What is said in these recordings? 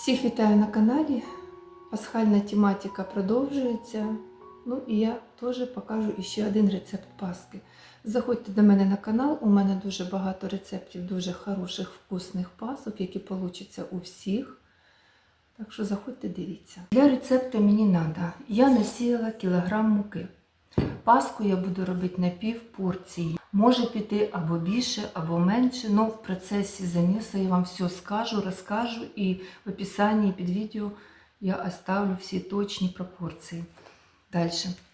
Всіх вітаю на каналі. Пасхальна тематика продовжується. Ну і я теж покажу ще один рецепт паски. Заходьте до мене на канал, у мене дуже багато рецептів дуже хороших вкусних пасок, які получаться у всіх. Так що заходьте, дивіться. Для рецепту мені треба. Я насіяла кілограм муки. Паску я буду робити на пів порції. Може піти або більше, або менше, але в процесі замісу я вам все скажу, розкажу і в описанні під відео я оставлю всі точні пропорції. Далі.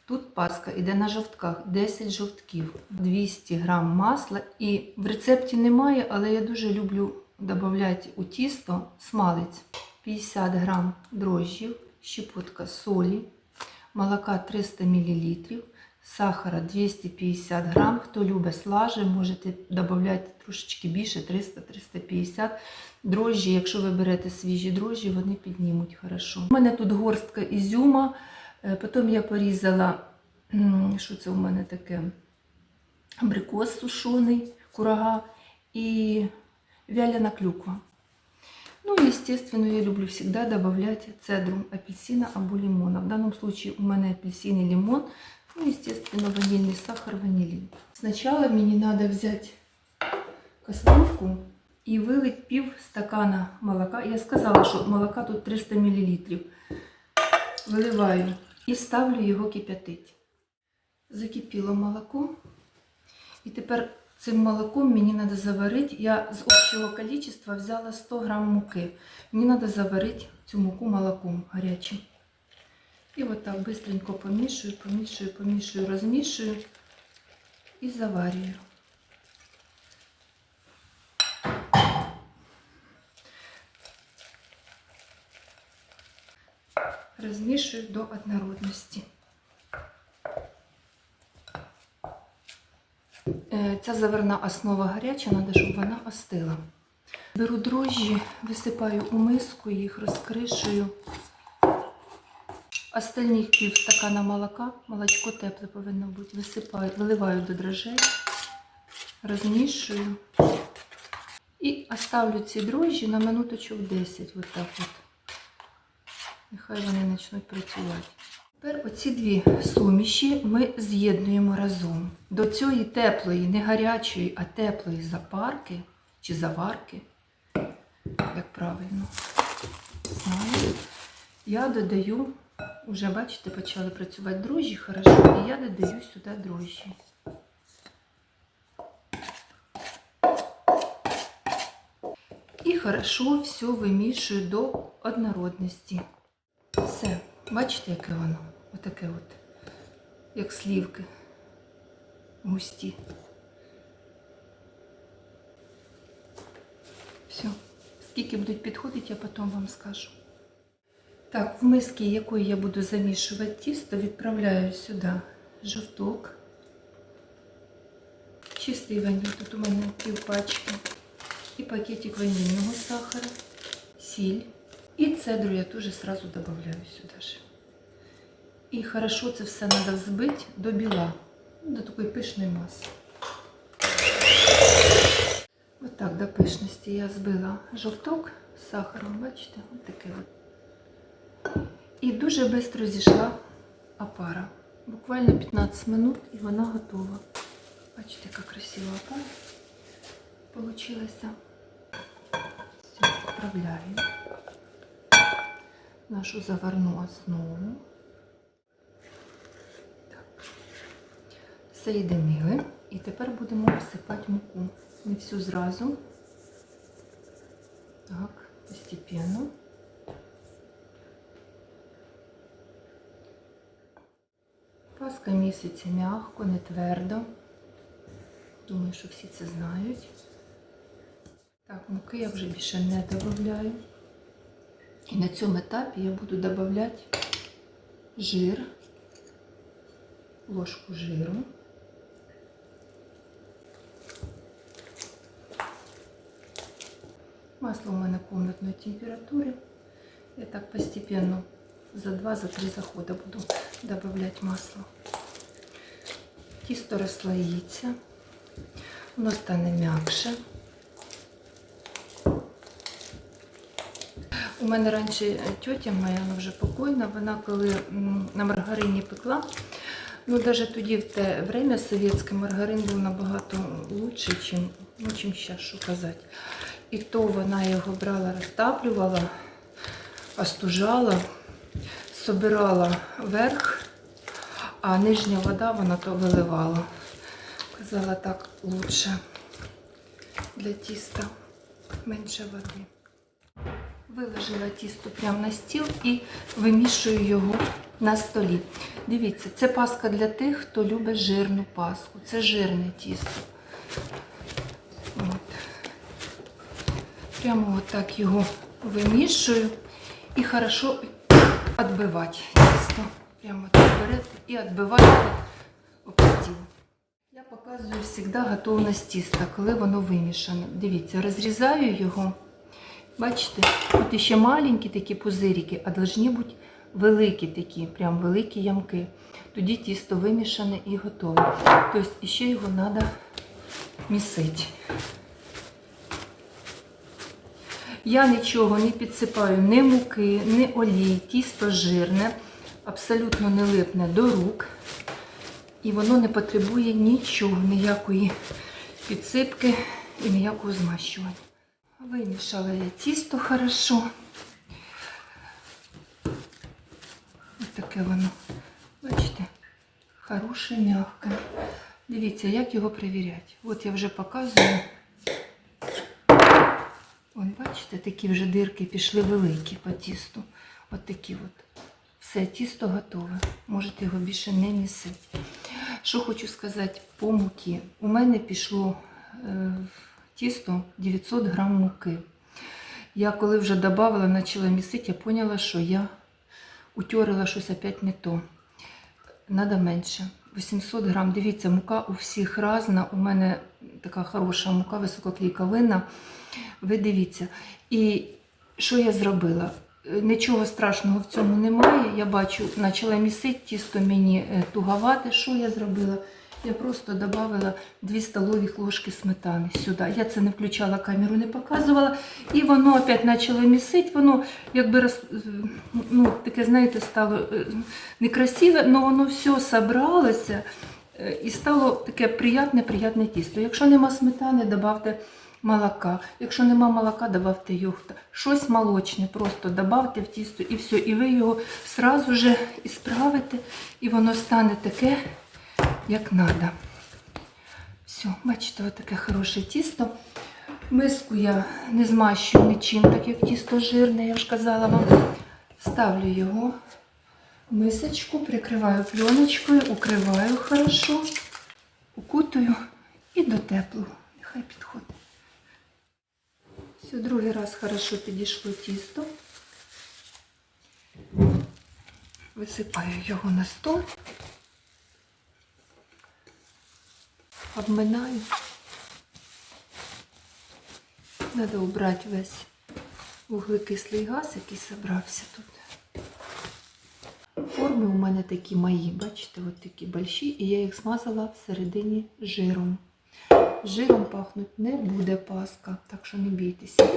Тут паска йде на жовтках 10 жовтків, 200 грам масла. І в рецепті немає, але я дуже люблю додати у тісто смалець 50 грам дрожжів, щепотка солі, молока 300 мл, сахара 250 грам. Хто любить слажи, можете додати трошечки більше 300-350 дрожжі. Якщо ви берете свіжі дрожжі, вони піднімуть хорошо. У мене тут горстка ізюма. Е, Потім я порізала, що це у мене таке? Абрикос сушений, курага і вяленая клюква. Ну, естественно, я люблю всегда добавлять цедру апельсина або лимона. В данном случае у меня апельсин и лимон. Ну, естественно, ванильный сахар, ванилин. Сначала мне надо взять кастрюльку и вылить пів стакана молока. Я сказала, що молока тут 300 мл. Виливаю і ставлю його кип'ятить. Закипіло молоко. І тепер цим молоком мені треба заварити. Я з общого количества взяла 100 грам муки. Мені треба заварити цю муку молоком гарячим. І от так быстренько помішую, помішую, помішую, розмішую і заварюю. Розмішую до однородності. Е, Ця заварна основа гаряча, треба, щоб вона остила. Беру дрожжі, висипаю у миску, їх розкришую. Остальних пів стакана молока, молочко тепле повинно бути. Висипаю, виливаю до дрожжей, розмішую і оставлю ці дрожжі на минуточок 10. От так от. Нехай вони почнуть працювати. Тепер оці дві суміші ми з'єднуємо разом. До цієї теплої, не гарячої, а теплої запарки чи заварки, як правильно знаю, я додаю, вже бачите, почали працювати дрожжі, хорошо, і я додаю сюди дрожжі. І хорошо все вимішую до однородності. Все, бачите, яке воно? Отаке от, як слівки густі. Все. Скільки будуть підходити, я потім вам скажу. Так, в миски, якої я буду замішувати тісто, відправляю сюди жовток. Чистий ваніль, тут у мене пів пачки. І пакетик ванільного сахара, сіль. І цедру я теж сразу добавляю сюди ж. І хорошо це все треба взбити до біла, до такої пишної маси. Отак до пишності я збила жовток з сахаром, бачите, от таке от. І дуже швидко зійшла опара. Буквально 15 минут і вона готова. Бачите, яка красива опара получилася. Все, відправляю нашу заварну основу. Так. Соєдинили. І тепер будемо всипати муку. Не всю зразу. Так, постепенно. Паска міситься м'яко, не твердо. Думаю, що всі це знають. Так, муки я вже більше не додаю. І на цьому етапі я буду додавати жир, ложку жиру. Масло у мене комнатної температури. Я так постепенно за 2-3 заходи буду додавати масло. Тісто розслоїться, воно стане м'якше. У мене раніше тьотя моя, вона вже покойна, вона коли на маргарині пекла, ну навіть тоді в те время совєтський маргарин був набагато лучше, чим, ну, зараз, що казати. І то вона його брала, розтаплювала, остужала, собирала верх, а нижня вода вона то виливала. Казала так лучше для тіста, менше води. Виложила тісто прямо на стіл і вимішую його на столі. Дивіться, це паска для тих, хто любить жирну паску. Це жирне тісто. От. Прямо отак його вимішую і хорошо відбивати тісто. Прямо так берете і відбиваєте об стіл. Я показую завжди готовність тіста, коли воно вимішане. Дивіться, розрізаю його. Бачите, тут ще маленькі такі пузирики, а повинні бути великі такі, прям великі ямки. Тоді тісто вимішане і готове. Тобто ще його треба місити. Я нічого не підсипаю, ні муки, ні олій, тісто жирне, абсолютно не липне до рук. І воно не потребує нічого, ніякої підсипки і ніякого змащування. Вимішала я тісто хорошо. Ось таке воно, бачите, хороше, м'яке. Дивіться, як його перевіряти. От я вже показую. Вон, бачите, такі вже дирки пішли великі по тісту. От такі от. Все, тісто готове. Можете його більше не місити. Що хочу сказати по муки. У мене пішло е, в тісто 900 грам муки. Я коли вже додавала, почала місити, я поняла, що я утерла щось опять не то. Надо менше. 800 грам. Дивіться, мука у всіх різна. У мене така хороша мука, висококлейковинна. Ви дивіться. І що я зробила? Е, Нічого страшного в цьому немає. Я бачу, почала місити, тісто мені е, туговате. Що я зробила? Я просто додала 2 столові ложки сметани сюди. Я це не включала камеру, не показувала. І воно опять почало місити, воно якби роз, ну, таке, знаєте, стало е, некрасиве, але воно все зібралося е, і стало таке приятне-приятне тісто. Якщо нема сметани, додавте молока. Якщо нема молока, додавте йогурта. Щось молочне, просто додавте в тісто і все. І ви його сразу же і справите, і воно стане таке, як треба. Все, бачите, отаке хороше тісто. Миску я не змащую нічим, так як тісто жирне, я ж казала вам. Ставлю його в мисочку, прикриваю пленочкою, укриваю хорошо, укутую і до теплого. Нехай підходить. Все, другий раз хорошо підійшло тісто. Висипаю його на стол. Обминаю. Надо убрать весь вуглекислий газ, який зібрався тут. Форми у мене такі мої, бачите, от такі больші, і я їх змазала всередині жиром. Жиром пахнуть не буде паска, так що не бійтеся.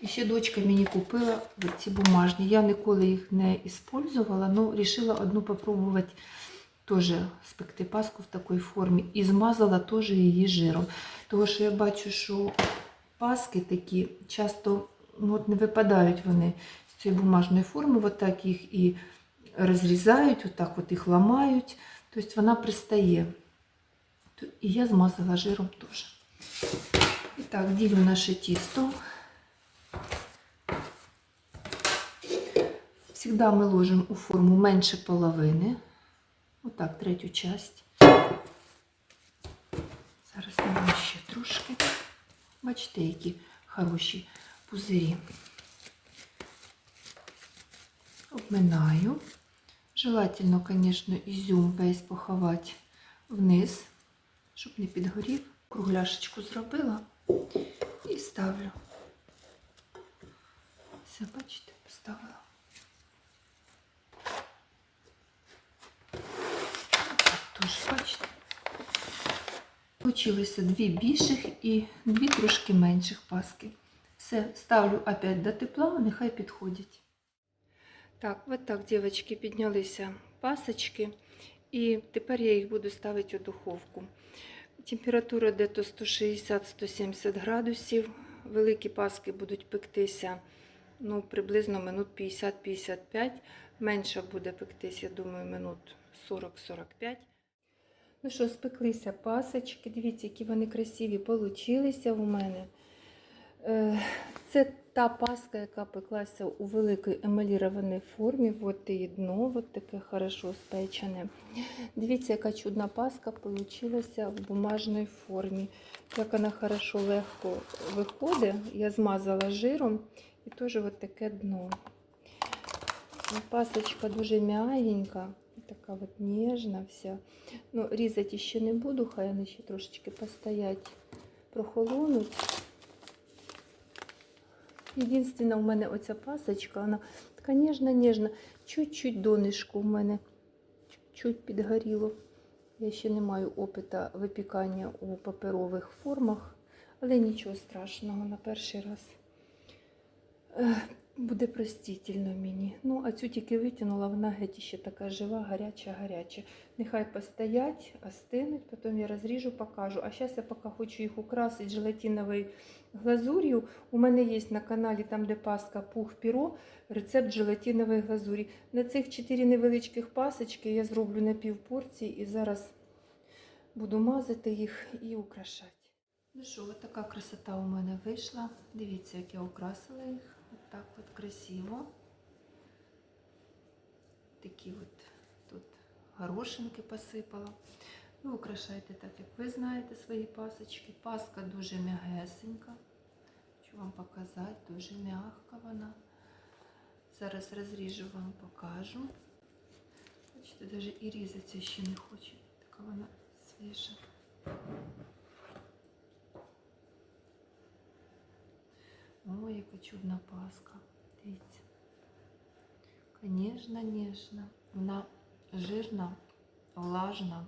І ще дочка мені купила ці бумажні. Я ніколи їх не використовувала, але вирішила одну попробувати теж спекти паску в такій формі. І змазала теж її жиром. Тому що я бачу, що паски такі часто ну, от не випадають вони з цієї бумажної форми, от так їх і розрізають, отак от їх ламають. Тобто вона пристає. І я змазала жиром теж. І так, ділю наше тісто. Всегда ми ложимо у форму менше половини. Отак, третю часть. Зараз нам ще трошки. Бачите, які хороші пузирі. Обминаю. Желательно, звісно, ізюм весь поховати вниз, щоб не підгорів. Кругляшечку зробила і ставлю. Все, бачите, поставила. Тож, бачите. Получилося дві більших і дві трошки менших паски. Все, ставлю опять до тепла, нехай підходять. Так, от так, дівчатки, піднялися пасочки. І тепер я їх буду ставити у духовку. Температура десь 160-170 градусів. Великі паски будуть пектися ну, приблизно минут 50-55. Менша буде пектись, я думаю, минут 40-45. Ну що, спеклися пасочки. Дивіться, які вони красиві получилися у мене. Е, Це та паска, яка пеклася у великій емалірованій формі. От і дно, от таке хорошо спечене. Дивіться, яка чудна паска получилася в бумажній формі. Як вона хорошо легко виходить. Я змазала жиром і теж от таке дно. Пасочка дуже м'ягенька, така от ніжна вся. Ну, різати ще не буду, хай вони ще трошечки постоять, прохолонуть. Єдинственна у мене оця пасочка, вона така ніжна-ніжна. Чуть-чуть донишку в мене, чуть-чуть підгоріло. Я ще не маю опита випікання у паперових формах, але нічого страшного на перший раз. Буде простительно мені. Ну, а цю тільки витягнула, вона геть ще така жива, гаряча, гаряча. Нехай постоять, остинуть, потім я розріжу, покажу. А зараз я поки хочу їх украсити желатиновою глазур'ю. У мене є на каналі, там де паска пух піро, рецепт желатинової глазурі. На цих чотири невеличких пасочки я зроблю на пів порції і зараз буду мазати їх і украшати. Ну що, от така красота у мене вийшла. Дивіться, як я украсила їх. Так от красиво. Такі от тут горошинки посипала. Ви украшайте так, як ви знаєте свої пасочки. Паска дуже м'ягесенька. Хочу вам показати, дуже м'ягка вона. Зараз розріжу вам, покажу. Бачите, навіть і різатися ще не хоче. Така вона свіжа. Ой, яка чудна паска. Дивіться. Конечно, ніжна. Вона жирна, влажна.